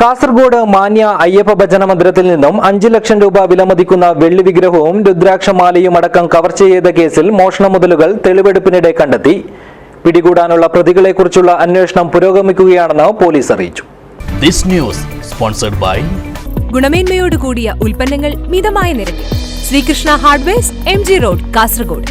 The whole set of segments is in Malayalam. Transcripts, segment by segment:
കാസർഗോഡ് മാന്യ അയ്യപ്പ ഭജന മന്ദിരത്തിൽ നിന്നും അഞ്ച് ലക്ഷം രൂപ വിലമതിക്കുന്ന വെള്ളി വിഗ്രഹവും രുദ്രാക്ഷമാലയും അടക്കം കവർച്ച ചെയ്ത കേസിൽ മോഷണ മുതലുകൾ തെളിവെടുപ്പിനിടെ കണ്ടെത്തി. പിടികൂടാനുള്ള പ്രതികളെക്കുറിച്ചുള്ള അന്വേഷണം പുരോഗമിക്കുകയാണെന്ന് പോലീസ് അറിയിച്ചു. This news sponsored by ഗുണമേന്മയോട് കൂടിയ ഉൽപ്പന്നങ്ങൾ മിതമായ നിരക്കിൽ. Srikrishna hardware M G road Kasaragod.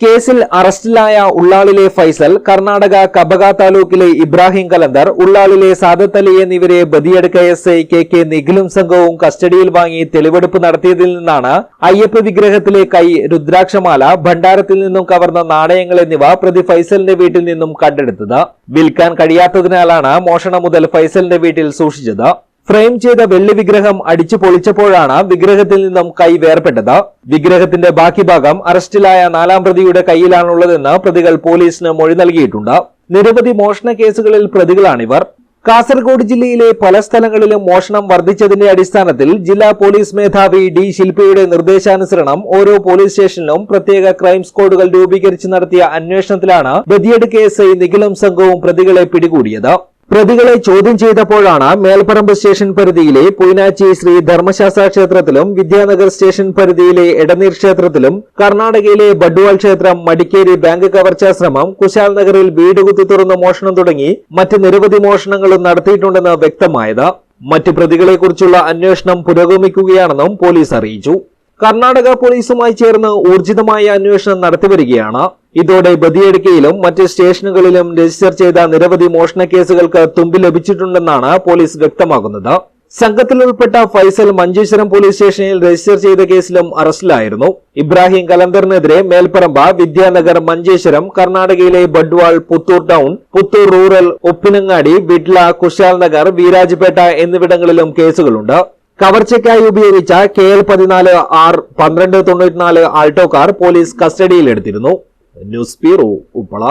കേസിൽ അറസ്റ്റിലായ ഉള്ളാളിലെ ഫൈസൽ കർണാടക കബക താലൂക്കിലെ ഇബ്രാഹിം കലന്തർ ഉള്ളാളിലെ സാദത്ത് അലി എന്നിവരെ Badiadka S I K K നിഖിലും സംഘവും കസ്റ്റഡിയിൽ വാങ്ങി തെളിവെടുപ്പ് നടത്തിയതിൽ നിന്നാണ് അയ്യപ്പ വിഗ്രഹത്തിലെ കൈ രുദ്രാക്ഷമാല ഭണ്ഡാരത്തിൽ നിന്നും കവർന്ന നാണയങ്ങൾ എന്നിവ പ്രതി ഫൈസലിന്റെ വീട്ടിൽ നിന്നും കണ്ടെടുത്തത്. വിൽക്കാൻ കഴിയാത്തതിനാലാണ് മോഷണം മുതൽ ഫൈസലിന്റെ വീട്ടിൽ സൂക്ഷിച്ചത്. ഫ്രെയിം ചെയ്ത വെള്ളി വിഗ്രഹം അടിച്ചു പൊളിച്ചപ്പോഴാണ് വിഗ്രഹത്തിൽ നിന്നും കൈ വേർപെട്ടത് വിഗ്രഹത്തിന്റെ ബാക്കി ഭാഗം അറസ്റ്റിലായ നാലാം പ്രതിയുടെ കയ്യിലാണുള്ളതെന്ന് പ്രതികൾ പോലീസിന് മൊഴി നൽകിയിട്ടുണ്ട്. നിരവധി മോഷണ കേസുകളിൽ പ്രതികളാണിവർ. കാസർഗോഡ് ജില്ലയിലെ പല സ്ഥലങ്ങളിലും മോഷണം വർദ്ധിച്ചതിന്റെ അടിസ്ഥാനത്തിൽ ജില്ലാ പോലീസ് മേധാവി ഡി ശില്പയുടെ നിർദ്ദേശാനുസരണം ഓരോ പോലീസ് സ്റ്റേഷനിലും പ്രത്യേക ക്രൈം സ്ക്വാഡുകൾ രൂപീകരിച്ച് നടത്തിയ അന്വേഷണത്തിലാണ് ബദിയട് കേസ് നിഖിലും സംഘവും പ്രതികളെ പിടികൂടിയത്. പ്രതികളെ ചോദ്യം ചെയ്തപ്പോഴാണ് മേൽപ്പറമ്പ് സ്റ്റേഷൻ പരിധിയിലെ പുയിനാച്ചി ശ്രീ ധർമ്മശാസ്ത്ര ക്ഷേത്രത്തിലും വിദ്യാനഗർ സ്റ്റേഷൻ പരിധിയിലെ ഇടനീർ ക്ഷേത്രത്തിലും കർണാടകയിലെ ബഡ്വാൾ ക്ഷേത്രം മടിക്കേരി ബാങ്ക് കവർച്ചാ ശ്രമം കുശാൽ നഗറിൽ വീട് കുത്തി തുറന്ന് മോഷണം തുടങ്ങി മറ്റ് നിരവധി മോഷണങ്ങളും നടത്തിയിട്ടുണ്ടെന്ന് വ്യക്തമായത്. മറ്റ് പ്രതികളെക്കുറിച്ചുള്ള അന്വേഷണം പുരോഗമിക്കുകയാണെന്നും പോലീസ് അറിയിച്ചു. കർണാടക പോലീസുമായി ചേർന്ന് ഊർജിതമായ അന്വേഷണം നടത്തിവരികയാണ്. ഇതോടെ ബദിയടുക്കയിലും മറ്റ് സ്റ്റേഷനുകളിലും രജിസ്റ്റർ ചെയ്ത നിരവധി മോഷണ കേസുകൾക്ക് തുമ്പി ലഭിച്ചിട്ടുണ്ടെന്നാണ് പോലീസ് വ്യക്തമാക്കുന്നത്. സംഘത്തിൽ ഉൾപ്പെട്ട ഫൈസൽ മഞ്ചേശ്വരം പോലീസ് സ്റ്റേഷനിൽ രജിസ്റ്റർ ചെയ്ത കേസിലും അറസ്റ്റിലായിരുന്നു. ഇബ്രാഹിം കലന്തറിനെതിരെ മേൽപ്പറമ്പ വിദ്യാനഗർ മഞ്ചേശ്വരം കർണാടകയിലെ ബഡ്വാൾ പുത്തൂർ ടൗൺ പുത്തൂർ റൂറൽ ഒപ്പിനങ്ങാടി വിഡ്ല കുശാൽ നഗർ വീരാജ്പേട്ട എന്നിവിടങ്ങളിലും കേസുകളുണ്ട്. കവർച്ചയ്ക്കായി ഉപയോഗിച്ച കെ എൽ പതിനാല് ആർ പന്ത്രണ്ട് തൊണ്ണൂറ്റിനാല് Alto car police കസ്റ്റഡിയിലെടുത്തിരുന്നു. News bureau Uppala.